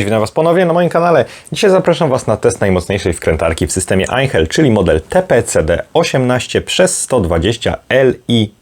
Witam Was ponownie na moim kanale. Dzisiaj zapraszam Was na test najmocniejszej wkrętarki w systemie Angel, czyli model TPCD 18 przez 120 Li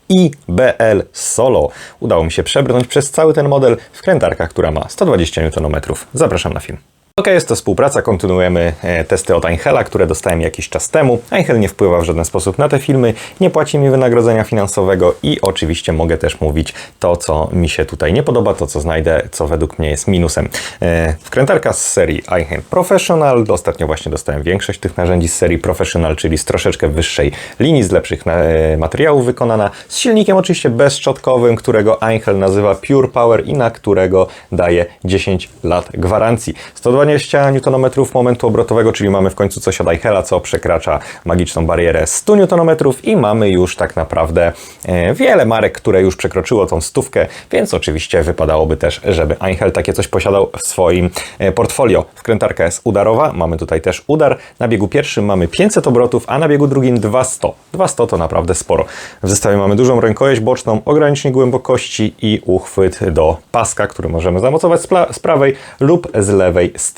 Solo. Udało mi się przebrnąć przez cały ten model wkrętarka, która ma 120 Nm. Zapraszam na film. Ok, jest to współpraca, kontynuujemy e, testy od Angela, które dostałem jakiś czas temu. Angel nie wpływa w żaden sposób na te filmy, nie płaci mi wynagrodzenia finansowego i oczywiście mogę też mówić to, co mi się tutaj nie podoba, to co znajdę, co według mnie jest minusem. E, Wkrętarka z serii Angel Professional, ostatnio właśnie dostałem większość tych narzędzi z serii Professional, czyli z troszeczkę wyższej linii, z lepszych e, materiałów wykonana, z silnikiem oczywiście bezszczotkowym, którego Angel nazywa Pure Power i na którego daje 10 lat gwarancji. 120 Nm momentu obrotowego, czyli mamy w końcu coś od Eichela, co przekracza magiczną barierę 100 Nm i mamy już tak naprawdę e, wiele marek, które już przekroczyło tą stówkę, więc oczywiście wypadałoby też, żeby Eichel takie coś posiadał w swoim e, portfolio. Wkrętarka jest udarowa, mamy tutaj też udar. Na biegu pierwszym mamy 500 obrotów, a na biegu drugim 200. 200 to naprawdę sporo. W zestawie mamy dużą rękojeść boczną, ogranicznik głębokości i uchwyt do paska, który możemy zamocować z, z prawej lub z lewej strony.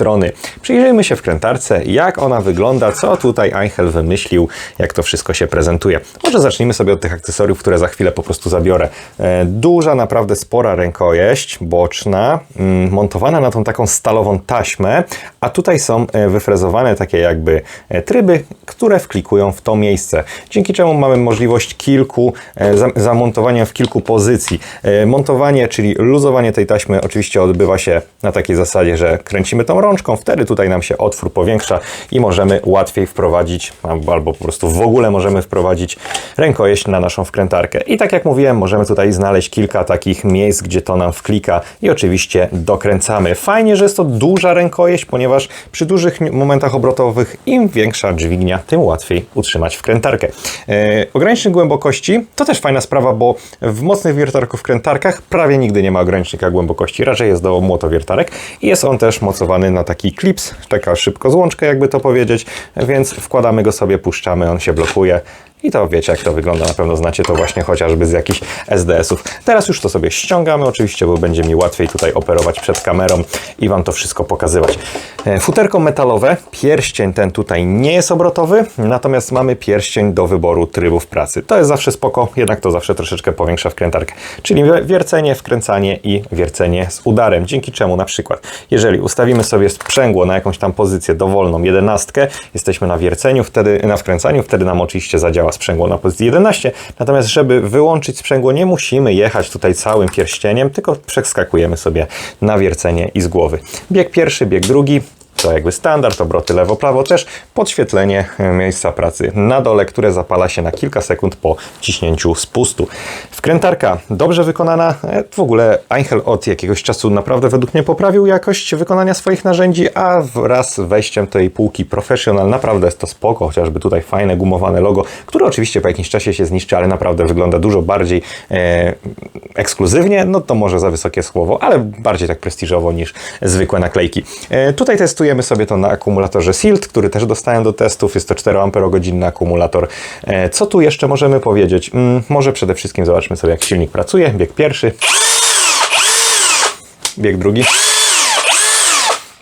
Przyjrzyjmy się wkrętarce, jak ona wygląda, co tutaj Angel wymyślił, jak to wszystko się prezentuje. Może zacznijmy sobie od tych akcesoriów, które za chwilę po prostu zabiorę. E, Duża, naprawdę spora rękojeść boczna, mm, montowana na tą taką stalową taśmę, a tutaj są e, wyfrezowane takie jakby e, tryby, które wklikują w to miejsce. Dzięki czemu mamy możliwość kilku, za- zamontowania w kilku pozycji. Montowanie, czyli luzowanie tej taśmy oczywiście odbywa się na takiej zasadzie, że kręcimy tą rączką, wtedy tutaj nam się otwór powiększa i możemy łatwiej wprowadzić, albo, po prostu w ogóle możemy wprowadzić rękojeść na naszą wkrętarkę. I tak jak mówiłem, możemy tutaj znaleźć kilka takich miejsc, gdzie to nam wklika i oczywiście dokręcamy. Fajnie, że jest to duża rękojeść, ponieważ przy dużych momentach obrotowych im większa dźwignia, tym łatwiej utrzymać wkrętarkę. E, ogranicznik głębokości to też fajna sprawa, bo w mocnych wiertarków wkrętarkach prawie nigdy nie ma ogranicznika głębokości, raczej jest do młotowiertarek i jest on też mocowany na taki klips, taka szybko złączka jakby to powiedzieć, więc wkładamy go sobie, puszczamy, on się blokuje. I to wiecie, jak to wygląda. Na pewno znacie to właśnie chociażby z jakichś SDS-ów. Teraz już to sobie ściągamy, oczywiście, bo będzie mi łatwiej tutaj operować przed kamerą i Wam to wszystko pokazywać. E, Futerko metalowe, pierścień ten tutaj nie jest obrotowy, natomiast mamy pierścień do wyboru trybów pracy. To jest zawsze spoko, jednak to zawsze troszeczkę powiększa wkrętarkę. Czyli wi- wiercenie, wkręcanie i wiercenie z udarem. Dzięki czemu na przykład, jeżeli ustawimy sobie sprzęgło na jakąś tam pozycję dowolną, jedenastkę, jesteśmy na wierceniu, wtedy na wkręcaniu, wtedy nam oczywiście zadziała sprzęgło na pozycji 11. Natomiast, żeby wyłączyć sprzęgło, nie musimy jechać tutaj całym pierścieniem, tylko przeskakujemy sobie na wiercenie i z głowy. Bieg pierwszy, bieg drugi. To jakby standard, obroty lewo-prawo też, podświetlenie e, miejsca pracy na dole, które zapala się na kilka sekund po ciśnięciu spustu. Wkrętarka dobrze wykonana, e, w ogóle Angel od jakiegoś czasu naprawdę według mnie poprawił jakość wykonania swoich narzędzi, a wraz z wejściem tej półki Professional naprawdę jest to spoko, chociażby tutaj fajne gumowane logo, które oczywiście po jakimś czasie się zniszczy, ale naprawdę wygląda dużo bardziej e, ekskluzywnie, no to może za wysokie słowo, ale bardziej tak prestiżowo niż zwykłe naklejki. E, tutaj testujemy sobie to na akumulatorze Silt, który też dostałem do testów, jest to 4 Ah akumulator. E, co tu jeszcze możemy powiedzieć? Mm, może przede wszystkim zobaczmy sobie jak silnik pracuje, bieg pierwszy, bieg drugi.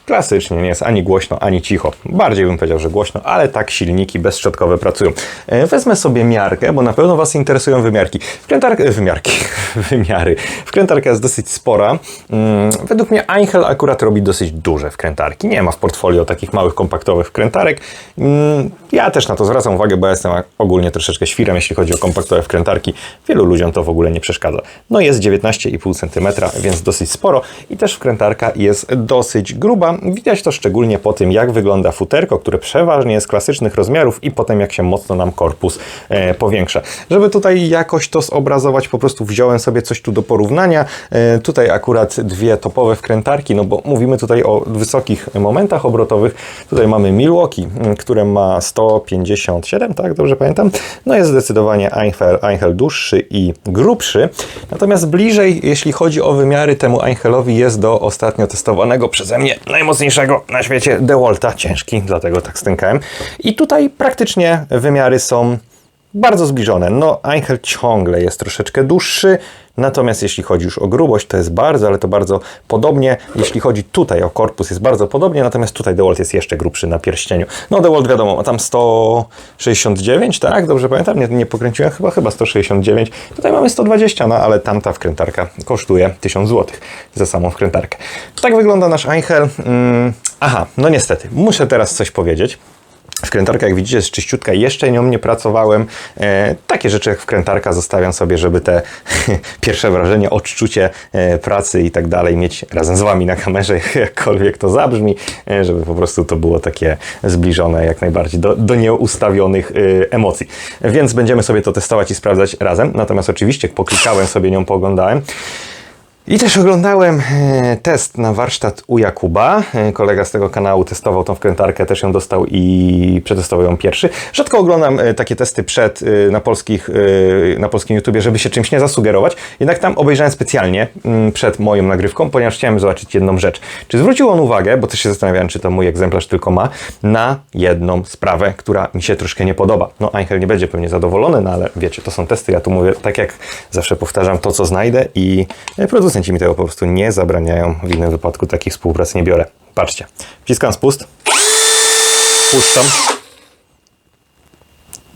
Klasycznie, nie jest ani głośno, ani cicho. Bardziej bym powiedział, że głośno, ale tak silniki bezszczotkowe pracują. E, Wezmę sobie miarkę, bo na pewno Was interesują wymiarki. Wkrętarka, wymiarki, wymiary. Wkrętarka jest dosyć spora. Mm, Według mnie Angel akurat robi dosyć duże wkrętarki. Nie ma w portfolio takich małych, kompaktowych wkrętarek. Mm, Ja też na to zwracam uwagę, bo ja jestem ogólnie troszeczkę świrem, jeśli chodzi o kompaktowe wkrętarki. Wielu ludziom to w ogóle nie przeszkadza. No jest 19,5 cm, więc dosyć sporo i też wkrętarka jest dosyć gruba. Widać to szczególnie po tym, jak wygląda futerko, które przeważnie jest klasycznych rozmiarów i potem jak się mocno nam korpus e, powiększa. Żeby tutaj jakoś to zobrazować, po prostu wziąłem sobie coś tu do porównania. E, tutaj akurat dwie topowe wkrętarki, no bo mówimy tutaj o wysokich momentach obrotowych. Tutaj mamy Milwaukee, które ma 157, tak? Dobrze pamiętam? No jest zdecydowanie Angel, Angel dłuższy i grubszy. Natomiast bliżej, jeśli chodzi o wymiary temu Angelowi jest do ostatnio testowanego przeze mnie najmocniejszego na świecie DeWalta. Ciężki, dlatego tak stękałem. I tutaj praktycznie wymiary są bardzo zbliżone. No, Angel ciągle jest troszeczkę dłuższy, Natomiast jeśli chodzi już o grubość, to jest bardzo, ale to bardzo podobnie. Jeśli chodzi tutaj o korpus, jest bardzo podobnie, natomiast tutaj DeWalt jest jeszcze grubszy na pierścieniu. No DeWalt wiadomo, tam 169, tak? Dobrze pamiętam? Nie, nie pokręciłem chyba, chyba 169. Tutaj mamy 120, no ale tamta wkrętarka kosztuje 1000 zł za samą wkrętarkę. Tak wygląda nasz Eichel. Mm, aha, no niestety, muszę teraz coś powiedzieć. Wkrętarka, jak widzicie, jest czyściutka. Jeszcze nią nie pracowałem. E, takie rzeczy jak wkrętarka zostawiam sobie, żeby te pierwsze wrażenie, odczucie e, pracy i tak dalej mieć razem z Wami na kamerze, jakkolwiek to zabrzmi, e, żeby po prostu to było takie zbliżone jak najbardziej do, do nieustawionych e, emocji. Więc będziemy sobie to testować i sprawdzać razem. Natomiast oczywiście poklikałem sobie nią, pooglądałem. I też oglądałem e, test na warsztat u Jakuba. E, Kolega z tego kanału testował tą wkrętarkę, też ją dostał i przetestował ją pierwszy. Rzadko oglądam e, takie testy przed na, polskich, na polskim YouTubie, żeby się czymś nie zasugerować. Jednak tam obejrzałem specjalnie mm, przed moją nagrywką, ponieważ chciałem zobaczyć jedną rzecz. Czy zwrócił on uwagę, bo też się zastanawiałem, czy to mój egzemplarz tylko ma, na jedną sprawę, która mi się troszkę nie podoba. No, Angel nie będzie pewnie zadowolony, no ale wiecie, to są testy. Ja tu mówię, tak jak zawsze powtarzam, to co znajdę i e, producenci mi tego po prostu nie zabraniają. W innym wypadku takich współprac nie biorę. Patrzcie, wciskam spust, puszczam.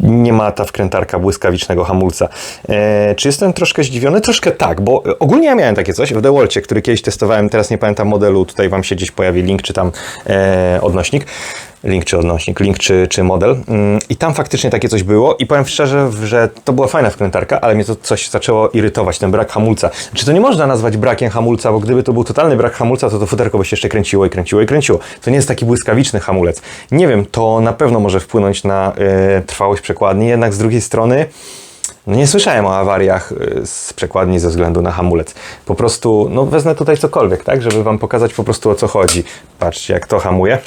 Nie ma ta wkrętarka błyskawicznego hamulca. E, czy jestem troszkę zdziwiony? Troszkę tak, bo ogólnie ja miałem takie coś w DeWalcie, który kiedyś testowałem, teraz nie pamiętam modelu, tutaj Wam się gdzieś pojawi link czy tam e, odnośnik. Link czy odnośnik, link czy, czy model. Mm, I tam faktycznie takie coś było i powiem szczerze, że to była fajna wkrętarka, ale mnie to coś zaczęło irytować, ten brak hamulca. Czy to nie można nazwać brakiem hamulca, bo gdyby to był totalny brak hamulca, to to futerko by się jeszcze kręciło i kręciło i kręciło. To nie jest taki błyskawiczny hamulec. Nie wiem, to na pewno może wpłynąć na e, trwałość przekładni, jednak z drugiej strony no nie słyszałem o awariach y, z przekładni ze względu na hamulec. Po prostu, no wezmę tutaj cokolwiek, tak, żeby Wam pokazać po prostu o co chodzi. Patrzcie, jak to hamuje.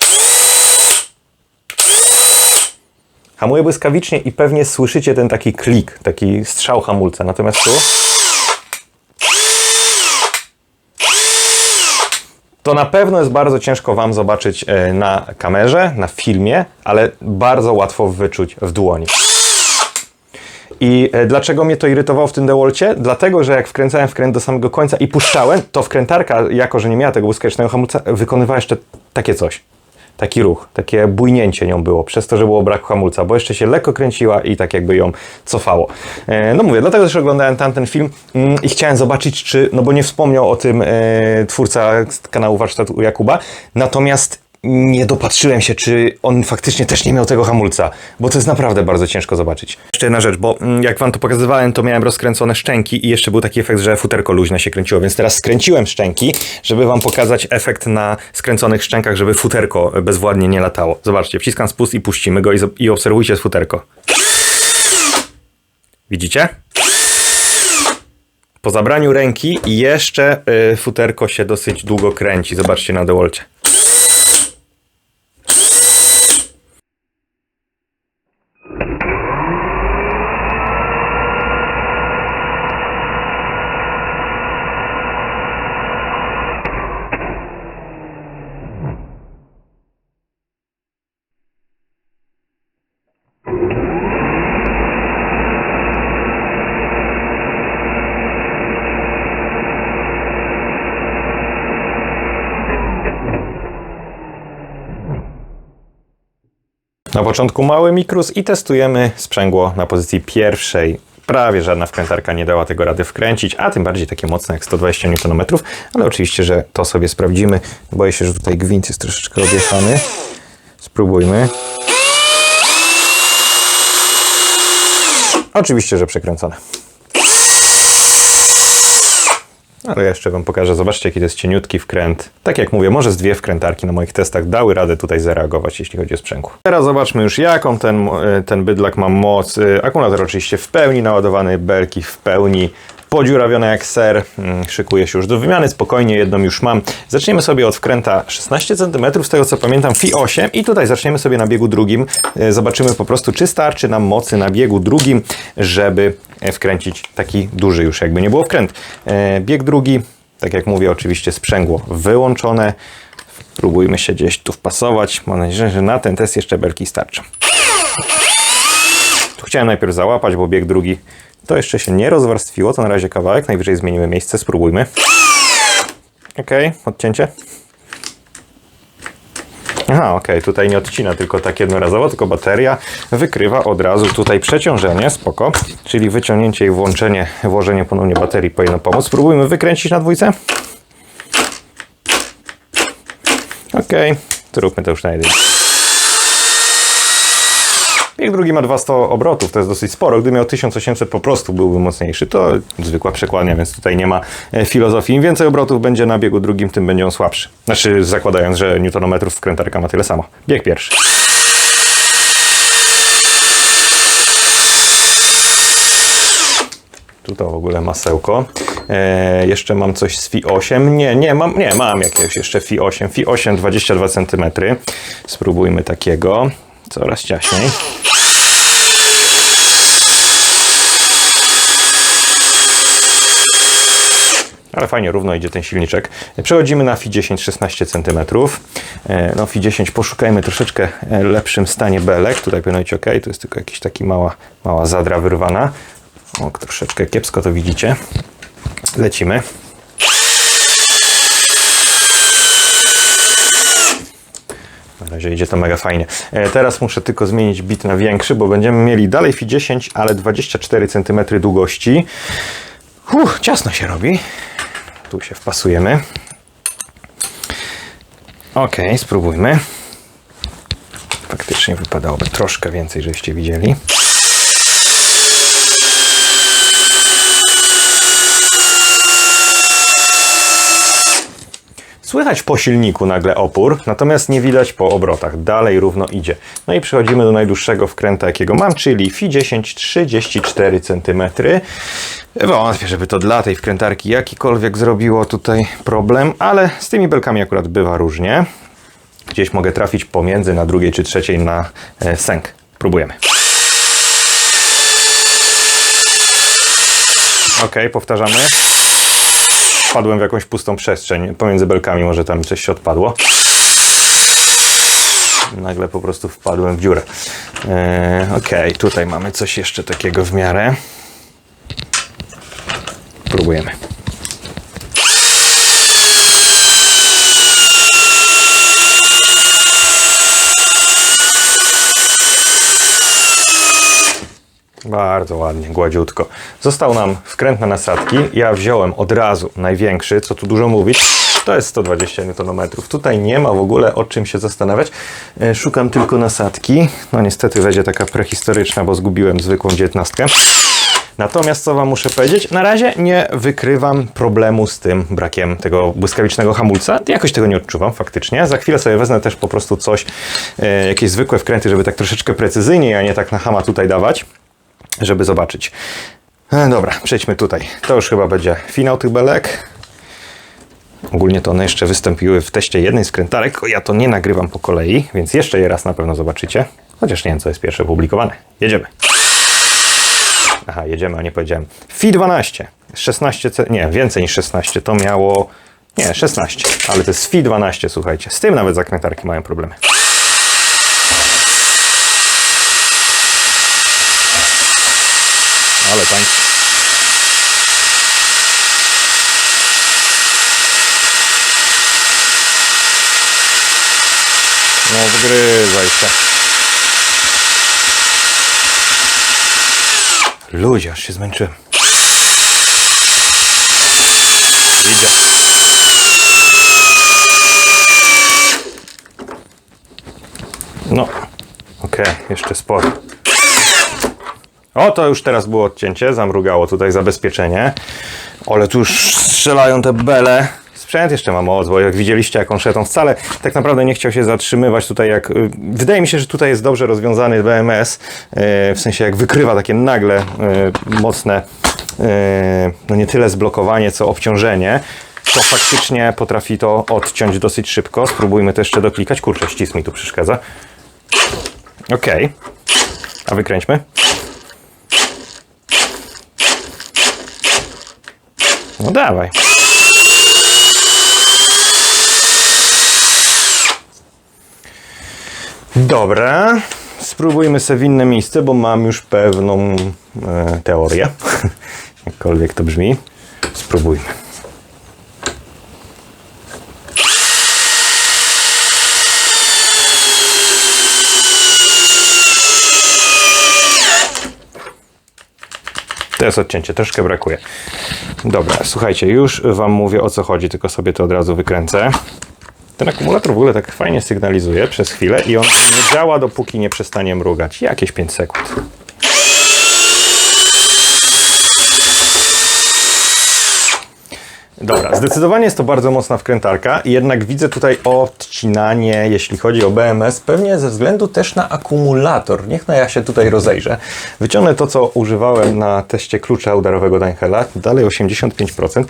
Hamuje błyskawicznie i pewnie słyszycie ten taki klik, taki strzał hamulca. Natomiast tu... To na pewno jest bardzo ciężko Wam zobaczyć e, na kamerze, na filmie, ale bardzo łatwo wyczuć w dłoni. I e, dlaczego mnie to irytowało w tym DeWalcie? Dlatego, że jak wkręcałem wkręt do samego końca i puszczałem, to wkrętarka, jako że nie miała tego błyskawicznego hamulca, wykonywała jeszcze takie coś. Taki ruch, takie bujnięcie nią było, przez to, że było brak hamulca, bo jeszcze się lekko kręciła i tak jakby ją cofało. E, no mówię, dlatego też oglądałem tamten film mm, i chciałem zobaczyć, czy, no bo nie wspomniał o tym e, twórca kanału Warsztat u Jakuba, natomiast nie dopatrzyłem się, czy on faktycznie też nie miał tego hamulca, bo to jest naprawdę bardzo ciężko zobaczyć. Jeszcze jedna rzecz, bo mm, jak wam to pokazywałem, to miałem rozkręcone szczęki i jeszcze był taki efekt, że futerko luźne się kręciło, więc teraz skręciłem szczęki, żeby wam pokazać efekt na skręconych szczękach, żeby futerko bezwładnie nie latało. Zobaczcie, wciskam spust i puścimy go i, i obserwujcie futerko. Widzicie? Po zabraniu ręki jeszcze y, futerko się dosyć długo kręci. Zobaczcie na DeWalcie. Na początku mały mikrus i testujemy sprzęgło na pozycji pierwszej. Prawie żadna wkrętarka nie dała tego rady wkręcić, a tym bardziej takie mocne jak 120 Nm, ale oczywiście, że to sobie sprawdzimy. Boję się, że tutaj gwint jest troszeczkę odjechany. Spróbujmy. Oczywiście, że przekręcone. Ale jeszcze Wam pokażę, zobaczcie jaki to jest cieniutki wkręt. Tak jak mówię, może z dwie wkrętarki na moich testach dały radę tutaj zareagować, jeśli chodzi o sprzęgło. Teraz zobaczmy już jaką ten, ten bydlak ma moc. E, Akumulator oczywiście w pełni naładowany, belki w pełni podziurawione jak ser. Mm, Szykuję się już do wymiany, spokojnie jedną już mam. Zaczniemy sobie od wkręta 16 cm, z tego co pamiętam Fi 8 i tutaj zaczniemy sobie na biegu drugim. E, Zobaczymy po prostu, czy starczy nam mocy na biegu drugim, żeby e, wkręcić taki duży już jakby nie było wkręt. E, Bieg drugi, tak jak mówię, oczywiście sprzęgło wyłączone. Próbujmy się gdzieś tu wpasować. Mam nadzieję, że na ten test jeszcze belki starczą. Tu chciałem najpierw załapać, bo bieg drugi To jeszcze się nie rozwarstwiło, to na razie kawałek, najwyżej zmienimy miejsce, spróbujmy. Ok, odcięcie. Aha, okej, tutaj nie odcina tylko tak jednorazowo, tylko bateria wykrywa od razu tutaj przeciążenie, spoko. Czyli wyciągnięcie i włączenie, włożenie ponownie baterii powinno pomóc. Spróbujmy wykręcić na dwójce. Okej, zróbmy to już na jedynce. Bieg drugi ma 200 obrotów, to jest dosyć sporo. Gdyby miał 1800 po prostu byłby mocniejszy. To zwykła przekładnia, więc tutaj nie ma e, filozofii. Im więcej obrotów będzie na biegu drugim, tym będzie on słabszy. Znaczy zakładając, że newtonometrów wkrętarka ma tyle samo. Bieg pierwszy. Tu to w ogóle masełko. E, jeszcze mam coś z FI 8. Nie, nie, mam, nie, mam jakiegoś jeszcze FI 8. FI 8 22 cm. Spróbujmy takiego. Coraz ciaśniej. Ale fajnie, równo idzie ten silniczek. Przechodzimy na FI 10 16 cm. No FI 10 poszukajmy troszeczkę e, lepszym stanie belek. Tutaj powinno być ok. Tu jest tylko jakiś taki mała, mała zadra wyrwana. O, troszeczkę kiepsko to widzicie. Lecimy. Razie idzie to mega fajnie. E, teraz muszę tylko zmienić bit na większy, bo będziemy mieli dalej FI 10, ale 24 cm długości. Uff, ciasno się robi. Tu się wpasujemy. Ok, spróbujmy. Faktycznie wypadałoby troszkę więcej, żeście widzieli. Słychać po silniku nagle opór, natomiast nie widać po obrotach. Dalej równo idzie. No i przechodzimy do najdłuższego wkręta, jakiego mam, czyli FI 10 34 cm. Wątpię, żeby to dla tej wkrętarki jakikolwiek zrobiło tutaj problem, ale z tymi belkami akurat bywa różnie. Gdzieś mogę trafić pomiędzy na drugiej czy trzeciej na e, sęk. Próbujemy. Ok, powtarzamy. Wpadłem w jakąś pustą przestrzeń. Pomiędzy belkami może tam coś się odpadło. Nagle po prostu wpadłem w dziurę. E, ok, tutaj mamy coś jeszcze takiego w miarę. Próbujemy. Bardzo ładnie, gładziutko. Został nam wkręt na nasadki. Ja wziąłem od razu największy, co tu dużo mówić. To jest 120 Nm. Tutaj nie ma w ogóle o czym się zastanawiać. E, Szukam tylko nasadki. No niestety będzie taka prehistoryczna, bo zgubiłem zwykłą 19. Natomiast co Wam muszę powiedzieć, na razie nie wykrywam problemu z tym brakiem tego błyskawicznego hamulca. Jakoś tego nie odczuwam faktycznie. Za chwilę sobie wezmę też po prostu coś, e, jakieś zwykłe wkręty, żeby tak troszeczkę precyzyjniej, a nie tak na hama tutaj dawać żeby zobaczyć. E, dobra, przejdźmy tutaj. To już chyba będzie finał tych belek. Ogólnie to one jeszcze wystąpiły w teście jednej z krętarek, tylko ja to nie nagrywam po kolei, więc jeszcze je raz na pewno zobaczycie. Chociaż nie wiem, co jest pierwsze publikowane. Jedziemy. Aha, jedziemy, a nie powiedziałem. FI 12. 16, C- nie, więcej niż 16. To miało... Nie, 16. Ale to jest FI 12, słuchajcie. Z tym nawet zakrętarki mają problemy. Ale tańczy. No wgryzaj się. Ludzie, aż się zmęczyłem. Idzie. No, okej, jeszcze sporo. O, to już teraz było odcięcie, zamrugało tutaj zabezpieczenie. Ale tu już strzelają te bele. Sprzęt jeszcze ma moc, bo jak widzieliście jak on wcale tak naprawdę nie chciał się zatrzymywać tutaj jak... y, Wydaje mi się, że tutaj jest dobrze rozwiązany BMS, y, w sensie jak wykrywa takie nagle y, mocne, no nie tyle zblokowanie, co obciążenie, to faktycznie potrafi to odciąć dosyć szybko. Spróbujmy to jeszcze doklikać. Kurczę, ścisł mi tu przeszkadza. Okej. A wykręćmy. No dawaj. Dobra. spróbujmy sobie w inne miejsce, bo mam już pewną e, teorię. Jakkolwiek to brzmi. Spróbujmy. To jest odcięcie, troszkę brakuje. Dobra, słuchajcie, już Wam mówię o co chodzi, tylko sobie to od razu wykręcę. Ten akumulator w ogóle tak fajnie sygnalizuje przez chwilę i on nie działa, dopóki nie przestanie mrugać. Jakieś 5 sekund. Dobra, zdecydowanie jest to bardzo mocna wkrętarka, jednak widzę tutaj odcinanie, jeśli chodzi o BMS, pewnie ze względu też na akumulator. Niech no ja się tutaj rozejrzę. Wyciągnę to, co używałem na teście klucza udarowego Deinhela, dalej 85%.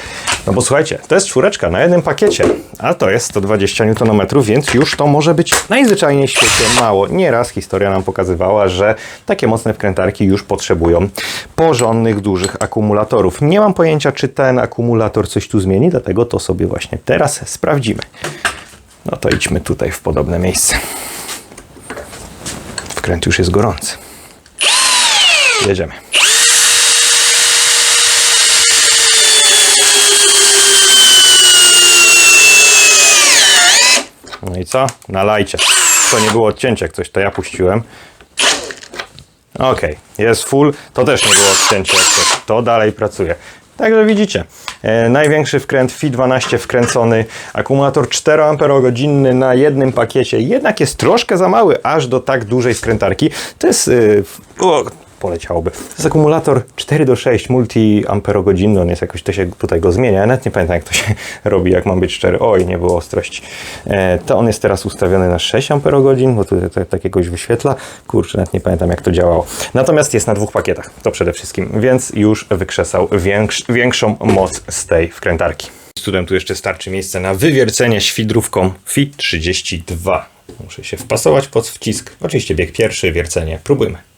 No bo słuchajcie, to jest czwóreczka na jednym pakiecie, a to jest 120 Nm, więc już to może być najzwyczajniej w świecie mało. Nieraz historia nam pokazywała, że takie mocne wkrętarki już potrzebują porządnych, dużych akumulatorów. Nie mam pojęcia, czy ten akumulator coś tu zmieni, dlatego to sobie właśnie teraz sprawdzimy. No to idźmy tutaj w podobne miejsce. Wkręt już jest gorący. Jedziemy. No i co? Nalajcie. To nie było odcięcie, jak coś to ja puściłem. Okej, jest full. To też nie było odcięcie, jak coś. To dalej pracuje. Także widzicie, e, największy wkręt FI12 wkręcony, akumulator 4 Ah na jednym pakiecie, jednak jest troszkę za mały aż do tak dużej wkrętarki. To jest, y, o, poleciałoby, to jest akumulator 4 do 6 multi amperogodzinny, on jest jakoś, to się tutaj go zmienia, ja nawet nie pamiętam jak to się robi, jak mam być szczery, oj, nie było ostrości. E, to on jest teraz ustawiony na 6 amperogodzin, bo tutaj to, jakoś wyświetla, kurczę, nawet nie pamiętam jak to działało. Natomiast jest na dwóch pakietach, to przede wszystkim, więc już wykrzesał większ, większą moc z tej wkrętarki. Studem tu jeszcze starczy miejsce na wywiercenie świdrówką FI 32. Muszę się wpasować pod wcisk. Oczywiście bieg pierwszy, wiercenie. Próbujmy.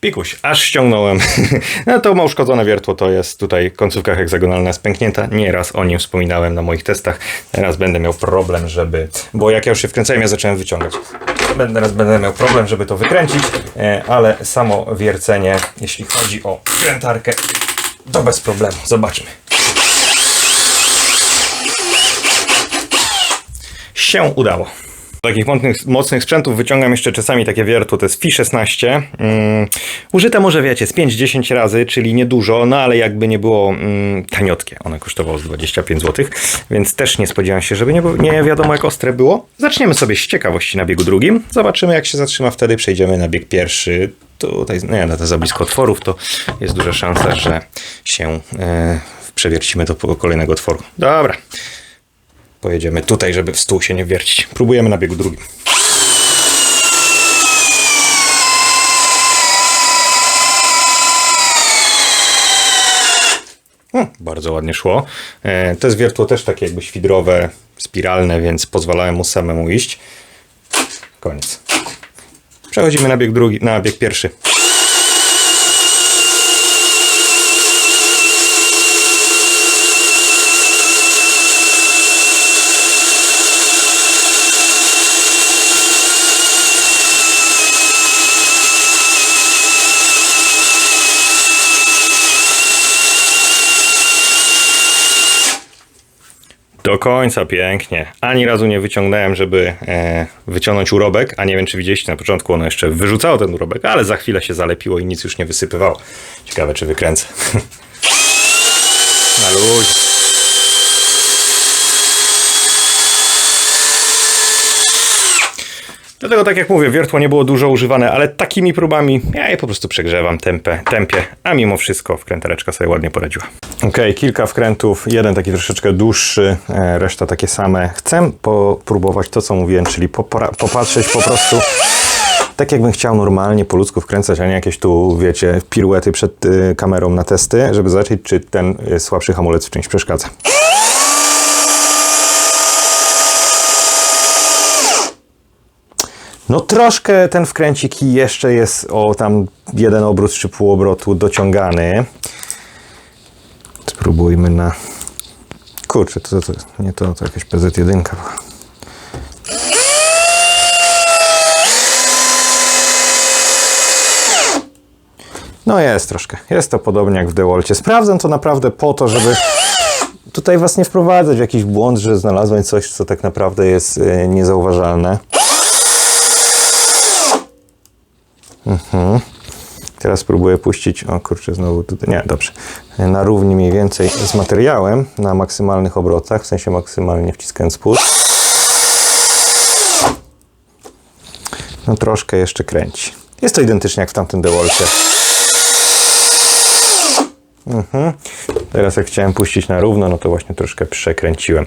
Pikuś, aż ściągnąłem. No to ma uszkodzone wiertło, to jest tutaj końcówka heksagonalna jest pęknięta. Nieraz o nim wspominałem na moich testach. Teraz będę miał problem, żeby... Bo jak ja już się wkręcałem, ja zacząłem wyciągać. Będę, teraz będę miał problem, żeby to wykręcić, e, ale samo wiercenie, jeśli chodzi o wkrętarkę, to bez problemu. Zobaczmy. Się udało. Takich mocnych, mocnych sprzętów wyciągam jeszcze czasami takie wiertło, to jest Fi 16. Mm, użyte może wiecie z 5-10 razy, czyli niedużo, no ale jakby nie było mm, taniotkie. One kosztowało z 25 zł, więc też nie spodziewałem się, żeby nie, było- nie wiadomo jak ostre było. Zaczniemy sobie z ciekawości na biegu drugim. Zobaczymy jak się zatrzyma wtedy, przejdziemy na bieg pierwszy. Tutaj, nie, no to za blisko otworów, to jest duża szansa, że się e, przewiercimy do kolejnego otworu. Dobra. Pojedziemy tutaj, żeby w stół się nie wiercić. Próbujemy na biegu drugim. O, bardzo ładnie szło. E, to jest wiertło też takie jakby świdrowe, spiralne, więc pozwalałem mu samemu iść. Koniec. Przechodzimy na bieg drugi, na bieg pierwszy. Do końca pięknie. Ani razu nie wyciągnąłem, żeby e, wyciągnąć urobek, a nie wiem, czy widzieliście na początku, ono jeszcze wyrzucało ten urobek, ale za chwilę się zalepiło i nic już nie wysypywało. Ciekawe, czy wykręcę. Na luzie. Dlatego, tak jak mówię, wiertło nie było dużo używane, ale takimi próbami ja je po prostu przegrzewam tempę, tempie, a mimo wszystko wkrętareczka sobie ładnie poradziła. Ok, kilka wkrętów, jeden taki troszeczkę dłuższy, e, reszta takie same. Chcę popróbować to, co mówiłem, czyli popatrzeć po prostu tak jakbym chciał normalnie po ludzku wkręcać, a nie jakieś tu, wiecie, piruety przed y, kamerą na testy, żeby zobaczyć, czy ten y, słabszy hamulec w czymś przeszkadza. No troszkę ten wkręcik jeszcze jest o tam jeden obrót czy pół obrotu dociągany. Spróbujmy na... Kurczę, to, to, nie to, to jakaś PZ1 była. No jest troszkę. Jest to podobnie jak w DeWalcie. Sprawdzam to naprawdę po to, żeby tutaj was nie wprowadzać w jakiś błąd, że znalazłem coś, co tak naprawdę jest e, niezauważalne. Mhm. Teraz spróbuję puścić, o kurczę, znowu tutaj, nie, dobrze, na równi mniej więcej z materiałem, na maksymalnych obrotach, w sensie maksymalnie wciskając spust. No troszkę jeszcze kręci. Jest to identycznie jak w tamtym DeWalcie. Mhm. Teraz jak chciałem puścić na równo, no to właśnie troszkę przekręciłem.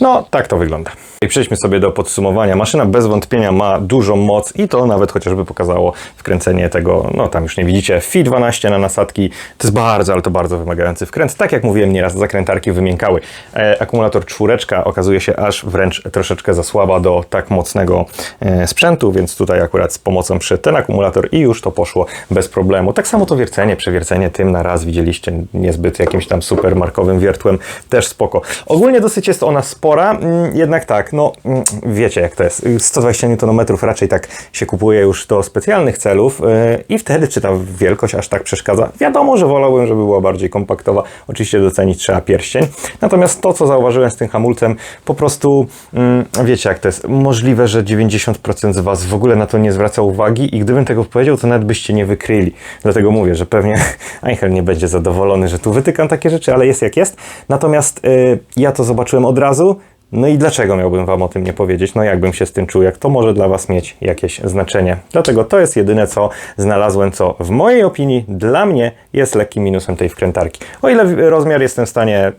No, tak to wygląda. I przejdźmy sobie do podsumowania. Maszyna bez wątpienia ma dużą moc i to nawet chociażby pokazało wkręcenie tego, no tam już nie widzicie, FI 12 na nasadki. To jest bardzo, ale to bardzo wymagający wkręt. Tak jak mówiłem nieraz, zakrętarki wymiękały. E, akumulator czwóreczka okazuje się aż wręcz troszeczkę za słaba do tak mocnego e, sprzętu, więc tutaj akurat z pomocą przy ten akumulator i już to poszło bez problemu. Tak samo to wiercenie, przewiercenie tym na raz widzieliście niezbyt jakimś tam super markowym wiertłem, też spoko. Ogólnie dosyć jest ona spora, mm, jednak tak, no mm, wiecie jak to jest. 120 Nm raczej tak się kupuje już do specjalnych celów yy, i wtedy czy ta wielkość aż tak przeszkadza? Wiadomo, że wolałbym, żeby była bardziej kompaktowa. Oczywiście docenić trzeba pierścień. Natomiast to, co zauważyłem z tym hamulcem, po prostu mm, wiecie jak to jest. Możliwe, że 90% z Was w ogóle na to nie zwraca uwagi i gdybym tego powiedział, to nawet byście nie wykryli. Dlatego mówię, że pewnie Angel nie będzie zadowolony, że tu wytykam takie rzeczy, ale jest jak jest. Natomiast yy, ja to zobaczyłem od razu. No i dlaczego miałbym Wam o tym nie powiedzieć? No jakbym się z tym czuł, jak to może dla Was mieć jakieś znaczenie. Dlatego to jest jedyne, co znalazłem, co w mojej opinii dla mnie jest lekkim minusem tej wkrętarki. O ile rozmiar jestem w stanie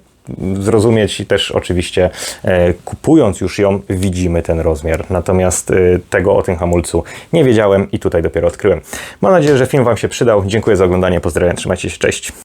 zrozumieć i też oczywiście e, kupując już ją widzimy ten rozmiar. Natomiast e, tego o tym hamulcu nie wiedziałem i tutaj dopiero odkryłem. Mam nadzieję, że film Wam się przydał. Dziękuję za oglądanie, pozdrawiam, trzymajcie się, cześć.